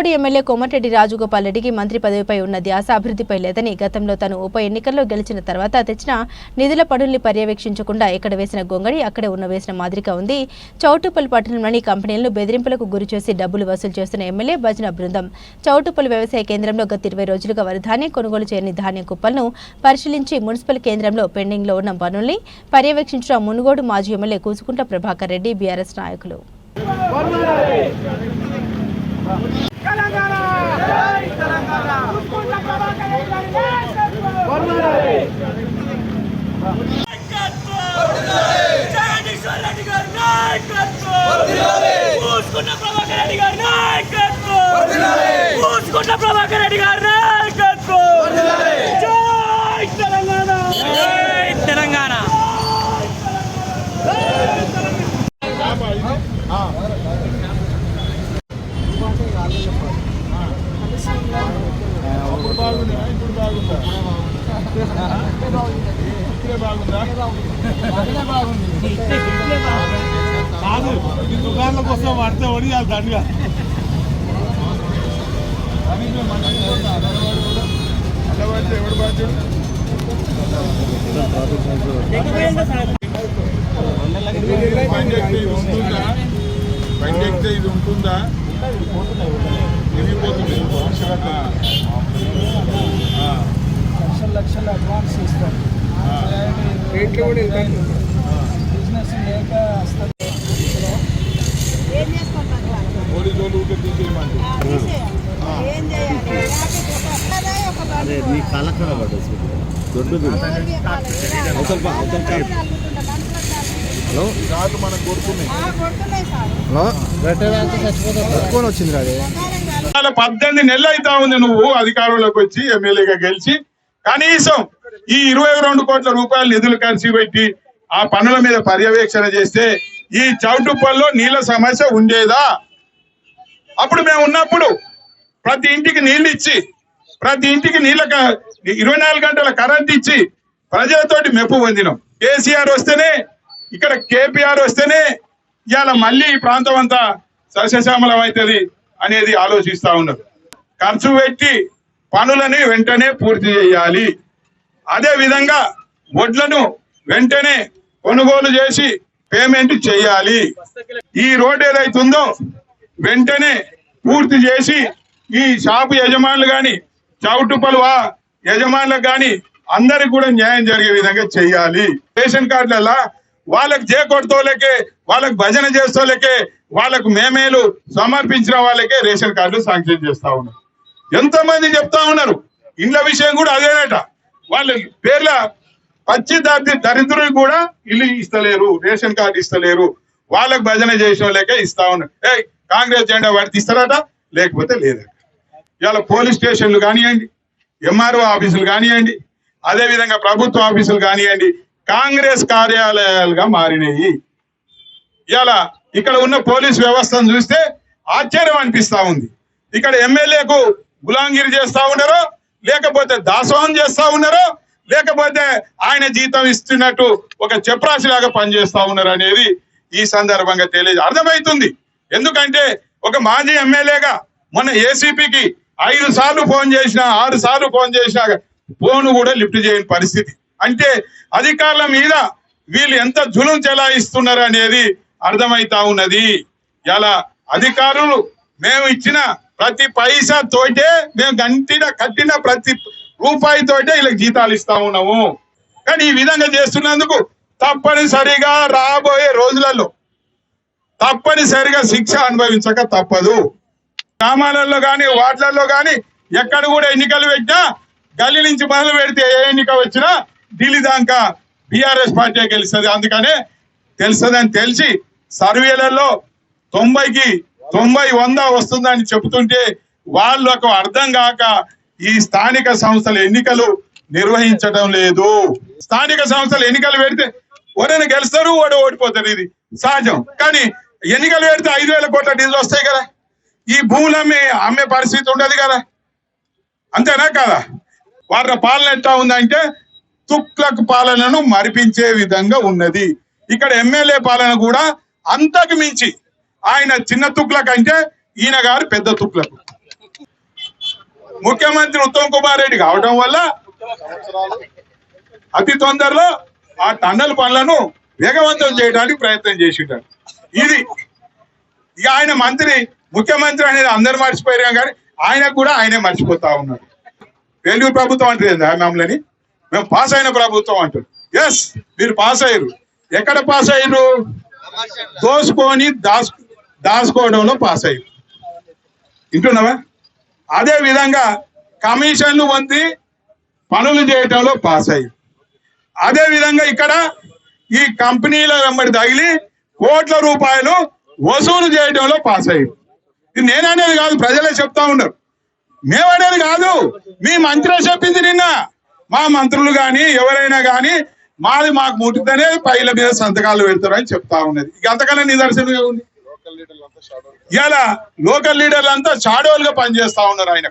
Munugode MLA Komatireddy Rajagopal రెడ్డికి మంత్రి పదవిపై ఉన్న ధ్యాస అభివృద్ధిపై లేదని గతంలో తాను ఉప ఎన్నికల్లో గెలిచిన తర్వాత తెచ్చిన నిధుల పనుల్ని పర్యవేక్షించకుండా ఎక్కడ వేసిన గొంగడి అక్కడే ఉన్న వేసిన మాదిరిగా ఉంది. చౌటుపల్లి పట్టణంలోని కంపెనీలను బెదిరింపులకు గురిచేసి డబ్బులు వసూలు చేస్తున్న ఎమ్మెల్యే భజన బృందం. చౌటుపల్లి వ్యవసాయ కేంద్రంలో గత ఇరవై రోజులుగా వారి ధాన్యం కొనుగోలు చేయని ధాన్యం కుప్పలను పరిశీలించి మున్సిపల్ కేంద్రంలో పెండింగ్లో ఉన్న పనుల్ని పర్యవేక్షించిన మునుగోడు మాజీ ఎమ్మెల్యే కూసుకుంట ప్రభాకర్ రెడ్డి బీఆర్ఎస్ నాయకులు. పూసుకున్న ప్రభాకర్ రెడ్డి గారి నాయకత్వం! పూసుకున్న ప్రభాకర్ రెడ్డి గారి అప్పుడు బాగుందా ఇప్పుడు బాగుందా ఇప్పుడే బాగుందా కాదు. ఈ దుకాణం కోసం పడితే ఒడియాలి దండగా అల్లబడితే ఎవడు బాధ్యుడు బండి ఎక్కితే ఇది ఉంటుందా బండి ఎక్కితే ఇది ఉంటుందా విరిగిపోతుంది ఆ. ఆ. లక్షల లక్షల అడ్వాన్స్ ఇస్తారు బిజినెస్ లేక అదే అదే నీ కళ్ళ కనబడ్డది దొడ్డుది అవతల అవతల కాదు. హలో? కార్లు మనకు కొడుతున్నాయి. హలో? పెట్టేదాకా చచ్చిపోతా పట్టుకొని వచ్చింది కదా అలా పద్దెనిమిది నెలలు అవుతా ఉంది నువ్వు అధికారంలోకి వచ్చి ఎమ్మెల్యేగా గెలిచి. కనీసం ఈ ఇరవై రెండు కోట్ల రూపాయల నిధులు ఖర్చు పెట్టి ఆ పనుల మీద పర్యవేక్షణ చేస్తే ఈ చౌటుప్పల్లో నీళ్ళ సమస్య ఉండేదా? అప్పుడు మేము ఉన్నప్పుడు ప్రతి ఇంటికి నీళ్ళు ఇచ్చి ప్రతి ఇంటికి నీళ్ళ ఇరవై నాలుగు గంటల కరెంట్ ఇచ్చి ప్రజలతోటి మెప్పు పొందినాం. కేసీఆర్ వస్తేనే ఇక్కడ కేపీఆర్ వస్తేనే ఇవాళ మళ్ళీ ఈ ప్రాంతం అంతా సస్యశ్యామలం అవుతుంది. అనేది ఆలోచిస్తా ఉన్నారు ఖర్చు పెట్టి పనులని వెంటనే పూర్తి చేయాలి. అదే విధంగా వడ్లను వెంటనే కొనుగోలు చేసి పేమెంట్ చేయాలి. ఈ రోడ్ ఏదైతుందో వెంటనే పూర్తి చేసి ఈ షాపు యజమానులు గాని చౌటుపలువా యజమానులకు కానీ అందరికి కూడా న్యాయం జరిగే విధంగా చేయాలి. రేషన్ కార్డులలో వాళ్ళకి జే వాళ్ళకు వాళ్ళకి భజన చేస్తోళ్ళకే వాళ్ళకు మేమేలు సమర్పించిన వాళ్ళకే రేషన్ కార్డులు శాంక్షన్ చేస్తా ఉన్నారు. ఎంతో మంది చెప్తా ఉన్నారు? ఇండ్ల విషయం కూడా అదేనట. వాళ్ళ పేర్ల పచ్చి దరి దరిద్రులు కూడా ఇల్లు ఇస్తలేరు రేషన్ కార్డు ఇస్తలేరు. వాళ్ళకి భజన చేసిన వాళ్ళకే ఇస్తా ఉన్నారు. ఏ కాంగ్రెస్ జెండా వాడికి ఇస్తారట? లేకపోతే లేదట. ఇవాళ పోలీస్ స్టేషన్లు కానివ్వండి ఎంఆర్ఓ ఆఫీసులు కానివ్వండి అదే విధంగా ప్రభుత్వ ఆఫీసులు కానివ్వండి కాంగ్రెస్ కార్యాలయాలుగా మారినాయి. ఇలా ఇక్కడ ఉన్న పోలీస్ వ్యవస్థను చూస్తే ఆశ్చర్యం అనిపిస్తా ఉంది. ఇక్కడ ఎమ్మెల్యేకు గులాంగిరి చేస్తా ఉన్నారు లేకపోతే దాసోహం చేస్తా ఉన్నారో లేకపోతే ఆయన జీతం ఇస్తున్నట్టు ఒక చెప్రాసిలాగా పనిచేస్తా ఉన్నారు అనేది ఈ సందర్భంగా తెలియదు అర్థమవుతుంది ఎందుకంటే ఒక మాజీ ఎమ్మెల్యేగా మొన్న ఏసీపీకి ఐదు సార్లు ఫోన్ చేసినా ఆరు సార్లు ఫోన్ చేసినా ఫోన్ కూడా లిఫ్ట్ చేయని పరిస్థితి. అంటే అధికారుల మీద వీళ్ళు ఎంత జులం చెలాయిస్తున్నారు అనేది అర్థమైతా ఉన్నది. ఇలా అధికారులు మేము ఇచ్చిన ప్రతి పైసా తోటే మేము గంటిన కట్టిన ప్రతి రూపాయి తోటే వీళ్ళకి జీతాలు ఇస్తా ఉన్నాము. కానీ ఈ విధంగా చేస్తున్నందుకు తప్పనిసరిగా రాబోయే రోజులలో తప్పనిసరిగా శిక్ష అనుభవించక తప్పదు. గ్రామాలలో కానీ వార్డులలో కానీ ఎక్కడ కూడా ఎన్నికలు పెట్టినా గల్లీ నుంచి మొదలు పెడితే ఏ ఎన్నిక వచ్చినా ఢిల్లీ దాకా బీఆర్ఎస్ పార్టీ గెలుస్తుంది. అందుకనే తెలుస్తుందని తెలిసి సర్వేలలో తొంభైకి తొంభై వంద వస్తుందని చెబుతుంటే వాళ్ళకు అర్థం కాక ఈ స్థానిక సంస్థల ఎన్నికలు నిర్వహించడం లేదు. స్థానిక సంస్థలు ఎన్నికలు పెడితే ఎవరైనా గెలుస్తారు ఓడి ఓడిపోతారు ఇది. సహజం. కానీ ఎన్నికలు పెడితే ఐదు వేల కోట్ల డీజిల్ వస్తాయి కదా. ఈ భూములు అమ్మే అమ్మే పరిస్థితి ఉండదు కదా. అంతేనా కదా? వాళ్ళ పాలన ఎట్లా ఉందంటే తుక్లక్ పాలనను మరిపించే విధంగా ఉన్నది. ఇక్కడ ఎమ్మెల్యే పాలన కూడా అంతకు మించి. ఆయన చిన్న తుక్లక్ అంటే ఈయన గారు పెద్ద తుక్లకు. ముఖ్యమంత్రి ఉత్తమ్ కుమార్ రెడ్డి కావడం వల్ల అతి తొందరలో ఆ టన్నల్ పనులను వేగవంతం చేయడానికి ప్రయత్నం చేసింటారు. ఇది ఇక ఆయన మంత్రి ముఖ్యమంత్రి అనేది అందరు మర్చిపోయారు కానీ ఆయన కూడా ఆయనే మర్చిపోతా ఉన్నారు. వెలుగు ప్రభుత్వం అంటే మమ్మల్ని మేము పాస్ అయిన ప్రభుత్వం అంటారు ఎస్ మీరు పాస్ అయ్యారు. ఎక్కడ పాస్ అయ్యారు? దోసుకొని దాస్ దాచుకోవడంలో పాస్ అయ్యారు. వింటున్నావా? అదే విధంగా కమిషన్లు పొంది పనులు చేయటంలో పాస్ అయ్యారు. అదే విధంగా ఇక్కడ ఈ కంపెనీల వెంబడి తగిలి కోట్ల రూపాయలు వసూలు చేయడంలో పాస్ అయ్యారు. ఇది నేననేది కాదు ప్రజలే చెప్తా ఉన్నారు. మేమనేది కాదు మీ మంత్రి చెప్పింది నిన్న. మా మంత్రులు గాని ఎవరైనా గాని మాది మాకు ముట్టితేనే పైల మీద సంతకాలు పెడతారు అని చెప్తా ఉన్నది. ఇక అంతకన్నా నిదర్శనం ఉంది ఇలా లోకల్ లీడర్లు అంతా షాడోలుగా పనిచేస్తా ఉన్నారు ఆయన.